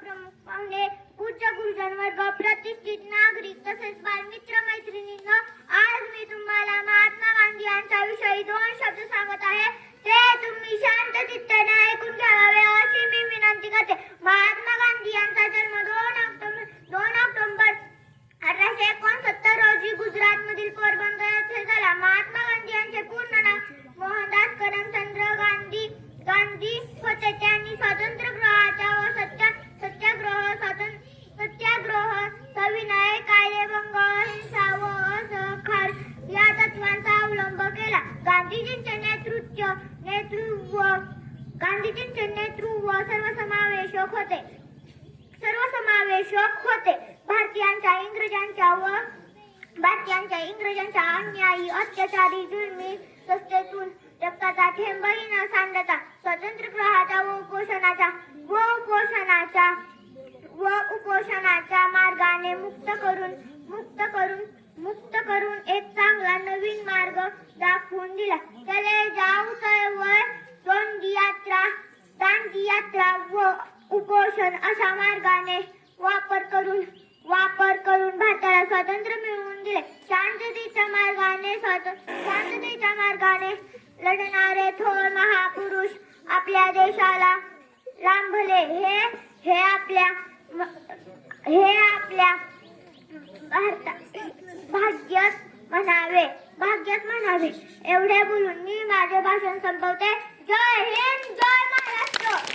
प्रमुख पाहुणे पूज्य गुरुजन वर्ग प्रतिष्ठित नागरिक तसेच बालमित्र मैत्रिणींनो आज मी तुम्हाला महात्मा गांधी यांच्या विषयी दोन शब्द सांगत आहे. ते तुम्ही शांत चित्ताने ऐकून घ्यावे अशी मी विनंती करते. महात्मा गांधी यांचा जन्म दोन ऑक्टोबर दोन ऑक्टोबर अठराशे एकोणसत्तर रोजी गुजरात मधील पोरबंदर येथे झाला. महात्मा गांधी यांचे पूर्ण नाव मोहनदास करमचंद्र गांधी गांधी होते. त्यांनी स्वातंत्र्य नेतृत्व गांधीजींचे नेतृत्व सर्वसमावेशक होते. सर्वसमावेशक होते. भारतीयांच्या इंग्रजांच्या व भारतीयांच्या इंग्रजांच्या अन्यायी अत्याचारी जुलमी सत्तेतून रक्ताचा थेंबही न सांडता स्वतंत्र स्वातंत्र्यगृहाच्या व उपोषणाचा व उपोषणाचा व उपोषणाच्या मार्गाने मुक्त करून मुक्त करून मुक्त करून एक चांगला नवीन मार्ग करून दिला चले जाऊ चळवळ दोंडी यात्रा यात्रा व उपोषण अशा मार्गाने वापर करून वापर करून भारताला स्वातंत्र्य मिळवून दिले. शांततेच्या मार्गाने शांततेच्या मार्गाने लढणारे थोर महापुरुष आपल्या देशाला लांबले हे हे आपल्या हे आपल्या भारता भाग्य म्हणावे. भाग्यात म्हणावे. एवढे बोलून मी माझे भाषण संपवते. जय हिंद जय